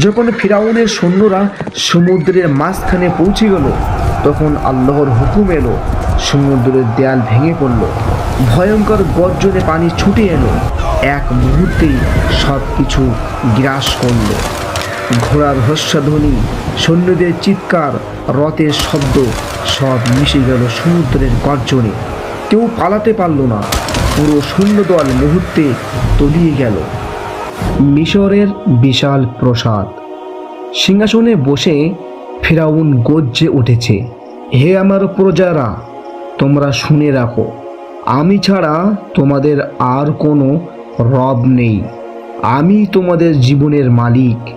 যখন ফিরাউনের সৈন্যরা সমুদ্রের মাঝখানে পৌঁছে গেল, তখন আল্লাহর হুকুম এলো, সমুদ্রের দেয়াল ভেঙে পড়ল। ভয়ঙ্কর গর্জনে পানি ছুটে এলো। এক মুহূর্তেই সব কিছু গ্রাস করল। ঘোড়ার হস্যধ্বনি সৈন্যদের চিৎকার, রথের শব্দ, সব মিশে গেল সমুদ্রের গর্জনে। কেউ পালাতে পারল না। পুরো সৈন্যদল মুহূর্তে তলিয়ে গেল। মিশরের বিশাল প্রসাদ। সিংহাসনে বসে ফেরাউন গজ্জে উঠেছে, হে আমার প্রজারা, তোমরা শুনে রাখো, আমি ছাড়া তোমাদের আর কোনো রব নেই। আমি তোমাদের জীবনের মালিক।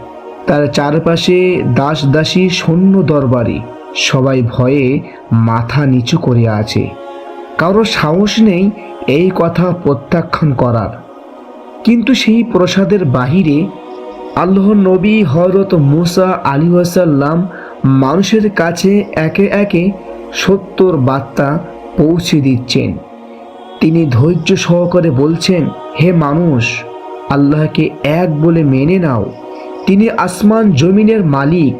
তার চারপাশে দাস দাসী সৈন্য দরবারি সবাই ভয়ে মাথা নিচু করে আছে। কারও সাহস নেই এই কথা প্রত্যাখ্যান করার। কিন্তু সেই প্রসাদের বাহিরে আল্লাহ নবী হরত মুসা আলী ওয়াসাল্লাম মানুষের কাছে একে একে সত্যর বার্তা পৌঁছে দিচ্ছেন। তিনি ধৈর্য সহকারে বলছেন, হে মানুষ, আল্লাহকে এক বলে মেনে নাও। তিনি আসমান জমিনের মালিক।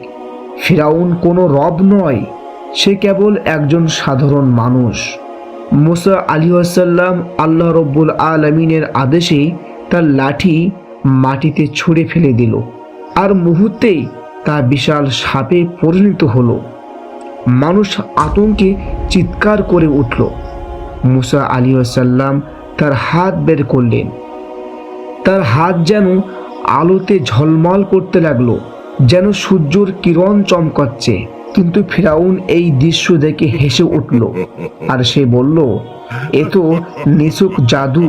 ফিরাউন কোনো রব নয়, সে কেবল একজন সাধারণ মানুষ। মুসা আলী আসাল্লাম আল্লাহ রব্বুল আলমিনের আদেশে তার লাঠি মাটিতে ছুঁড়ে ফেলে দিল আর মুহূর্তেই তা বিশাল সাপে পরিণত হলো। মানুষ আতঙ্কে চিৎকার করে উঠল। মুসা আলী আসাল্লাম তার হাত বের করলেন। তার হাত যেন আলোতে ঝলমল করতে লাগল, যেন সূর্যর কিরণ চমকাচ্ছে। কিন্তু ফিরাউন এই দৃশ্য দেখে হেসে উঠল আর সে বলল, এ তো নিছুক জাদু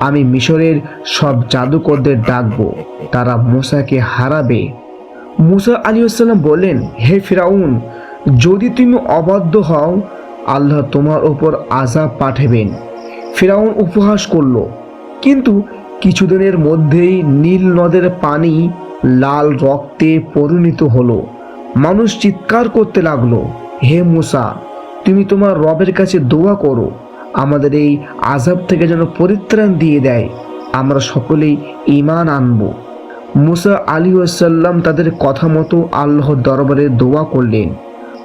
আমি মিশরের সব জাদুকরদের ডাকবো, তারা মুসাকে হারাবে। মুসা আলী আসসালাম বললেন, হে ফিরাউন, যদি তুমি অবাধ্য হও, আল্লাহ তোমার ওপর আজাব পাঠাবেন। ফিরাউন উপহাস করল, কিন্তু কিছুদিনের মধ্যেই নীল নদের পানি লাল রক্তে পরিণত হলো। মানুষ চিৎকার করতে লাগল, হে মুসা, তুমি তোমার রবের কাছে দোয়া করো আমাদের এই আজাব থেকে যেন পরিত্রাণ দিয়ে দেয়, আমরা সকলেই ইমান আনব। মুসা আলী ওয়াসাল্লাম তাদের কথা মতো আল্লাহর দরবারে দোয়া করলেন।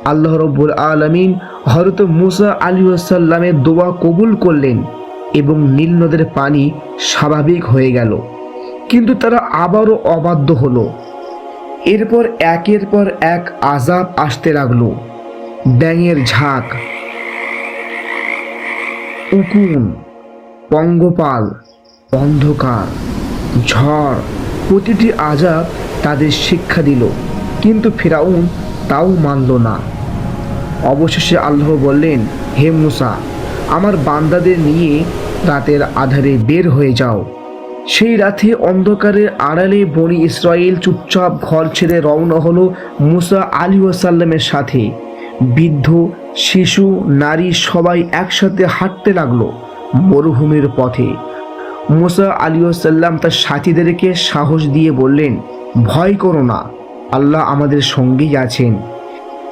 আল্লাহ রব্বুল আলমিন হরত মুসা আলী ওয়াসাল্লামের দোয়া কবুল করলেন এবং নীল নদের পানি স্বাভাবিক হয়ে গেল। কিন্তু তারা আবারও অবাধ্য হলো। এরপর একের পর এক আজাব আসতে লাগল। ব্যাঙের ঝাঁক উকুন পঙ্গপাল অন্ধকার ঝড়, প্রতিটি আজাব তাদের শিক্ষা দিল, কিন্তু ফেরাউন তাও মানল না। অবশেষে আল্লাহ বললেন, হে মুসা, আমার বান্দাদের নিয়ে রাতের আধারে বের হয়ে যাও। সেই রাতে অন্ধকারের আড়ালে বনি ইসরায়েল চুপচাপ ঘর ছেড়ে রওনা হলো মুসা আলী ওয়াসাল্লামের সাথে। বৃদ্ধ শিশু, নারী সবাই একসাথে হাঁটতে লাগল মরুভূমির পথে। মুসা আলী ওয়াসাল্লাম তার সাথীদেরকে সাহস দিয়ে বললেন, ভয় করো না, আল্লাহ আমাদের সঙ্গেই আছেন।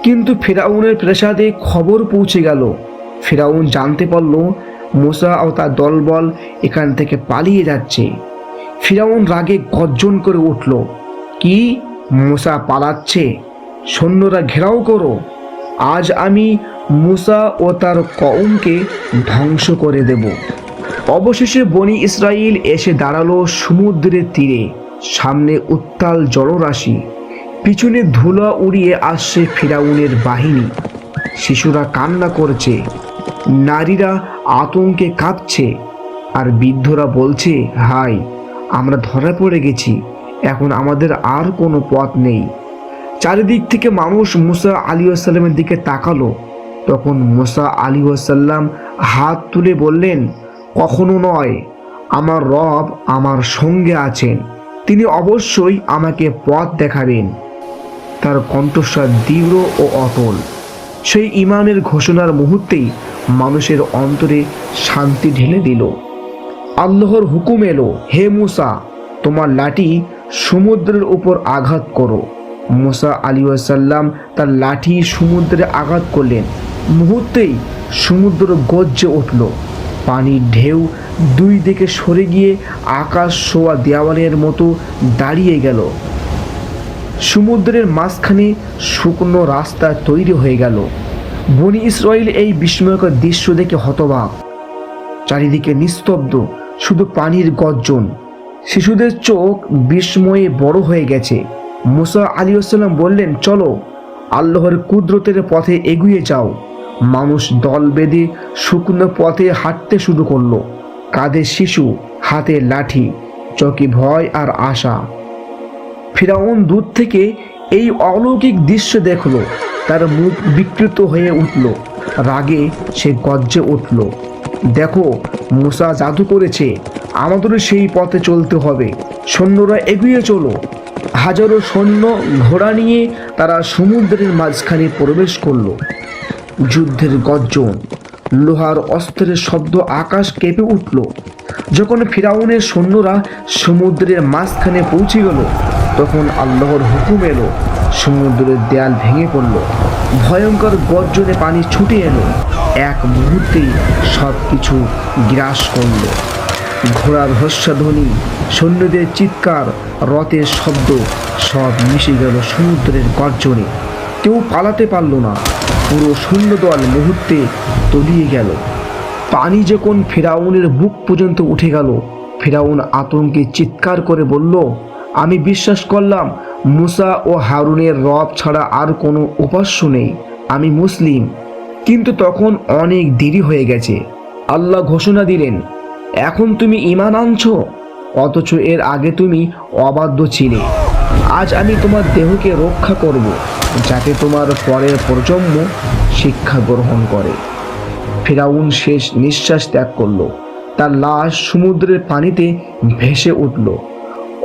কিন্তু ফেরাউনের প্রাসাদে খবর পৌঁছে গেল। ফেরাউন জানতে পারল, মুসা ও তার দলবল এখান থেকে পালিয়ে যাচ্ছে। ফিরাউন রাগে গর্জন করে উঠল, কি? মুসা পালাচ্ছে? সৈন্যরা ঘেরাও করো। আজ আমি মুসা ও তার কউমকে ধ্বংস করে দেব। অবশেষে বনি ইসরাইল এসে দাঁড়াল সমুদ্রের তীরে। সামনে উত্তাল জলরাশি, পিছনে ধুলা উড়িয়ে আসছে ফিরাউনের বাহিনী। শিশুরা কান্না করছে, নারীরা আতঙ্কে কাঁপছে আর বৃদ্ধরা বলছে হাই আমরা ধরা পড়ে গেছি, এখন আমাদের আর কোনো পথ নেই। চারিদিক থেকে মানুষ মুসা আলী আসাল্লামের দিকে তাকালো। তখন মুসা আলী আসাল্লাম হাত তুলে বললেন, কখনো নয়, আমার রব আমার সঙ্গে আছেন। তিনি অবশ্যই আমাকে পথ দেখাবেন। তার কণ্ঠস্বর দৃঢ় ও অটল। সেই ইমানের ঘোষণার মুহূর্তেই মানুষের অন্তরে শান্তি ঢেলে দিল। আল্লাহর হুকুম এলো, হে মুসা, তোমার লাঠি সমুদ্রের উপর আঘাত করো। মুসা আলী সাল্লাম তার লাঠি সমুদ্রে আঘাত করলেন। মুহূর্তেই সমুদ্র গজ্জে উঠল। পানির ঢেউ দুই দিকে সরে গিয়ে আকাশ শোয়া দেওয়ালের মতো দাঁড়িয়ে গেল। সমুদ্রের মাঝখানে শুকনো রাস্তা তৈরি হয়ে গেল। বনি ইসরায়েল এই বিস্ময়কর দৃশ্য দেখে হতবাক। চারিদিকে নিস্তব্ধ, শুধু পানির গর্জন। শিশুদের চোখ বিস্ময়ে বড় হয়ে গেছে। মুসা আলী আসসালাম বললেন, চলো, আল্লাহর কুদরতের পথে এগিয়ে যাও। মানুষ দল বেঁধে শুকনো পথে হাঁটতে শুরু করল। কাঁধে শিশু, হাতে লাঠি চকি ভয় আর আশা। ফিরাউন দূর থেকে এই অলৌকিক দৃশ্য দেখল। তার মুখ বিকৃত হয়ে উঠল। রাগে সে গর্জে উঠল। দেখো, মুসা জাদু করেছে। আমাদেরও সেই পথে চলতে হবে। সৈন্যরা এগিয়ে চলো। হাজারো সৈন্য ঘোড়া নিয়ে তারা সমুদ্রের মাঝখানে প্রবেশ করল। যুদ্ধের গর্জন, লোহার অস্ত্রের শব্দ আকাশ কেঁপে উঠল। যখন ফিরাউনের সৈন্যরা সমুদ্রের মাঝখানে পৌঁছে গেল, তখন আল্লাহর হুকুম এলো, সমুদ্রের দেয়াল ভেঙে পড়ল। ভয়ঙ্কর গর্জনে পানি ছুটে এলো। এক মুহূর্তেই সব কিছু গ্রাস করল। ঘোড়ার হস্যধ্বনি, সৈন্যদের চিৎকার, রথের শব্দ, সব মিশে গেল সমুদ্রের গর্জনে। কেউ পালাতে পারল না। পুরো সৈন্যদল মুহূর্তে তলিয়ে গেল। পানি যখন ফেরাউনের বুক পর্যন্ত উঠে গেল, ফেরাউন আতঙ্কে চিৎকার করে বলল, আমি বিশ্বাস করলাম, মুসা ও হারুনের রব ছাড়া আর কোনো উপাস্য নেই। আমি মুসলিম। কিন্তু তখন অনেক দেরি হয়ে গেছে। আল্লাহ ঘোষণা দিলেন এখন তুমি ইমান আনছো? অথচ এর আগে তুমি অবাধ্য ছিলে। আজ আমি তোমার দেহকে রক্ষা করব, যাতে তোমার পরের প্রজন্ম শিক্ষা গ্রহণ করে। ফেরাউন শেষ নিঃশ্বাস ত্যাগ করল। তার লাশ সমুদ্রের পানিতে ভেসে উঠল।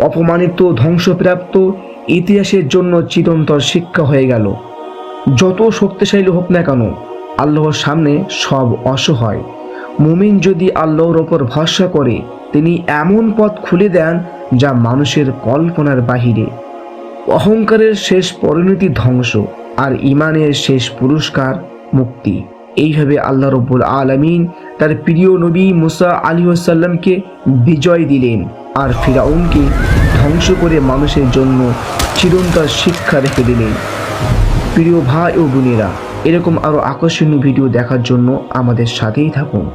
অপমানিত, ধ্বংসপ্রাপ্ত ইতিহাসের জন্য চিরন্তর শিক্ষা হয়ে গেল। যত শক্তিশালী হোক না কেন, আল্লাহর সামনে সব অসহায়। মুমিন যদি আল্লাহর ওপর ভরসা করে, তিনি এমন পথ খুলে দেন যা মানুষের কল্পনার বাহিরে। অহংকারের শেষ পরিণতি ধ্বংস আর ইমানের শেষ পুরস্কার মুক্তি। এইভাবে আল্লাহ রব্বুল আলমিন তার প্রিয় নবী মুসা আলী আসাল্লামকে বিজয় দিলেন আর ফিরাউনকে ধ্বংস করে মানুষের জন্য চিরন্তর শিক্ষা রেখে দিলেন। প্রিয় ভাই ও বোনেরা, এরকম আরও আকর্ষণীয় ভিডিও দেখার জন্য আমাদের সাথেই থাকুন।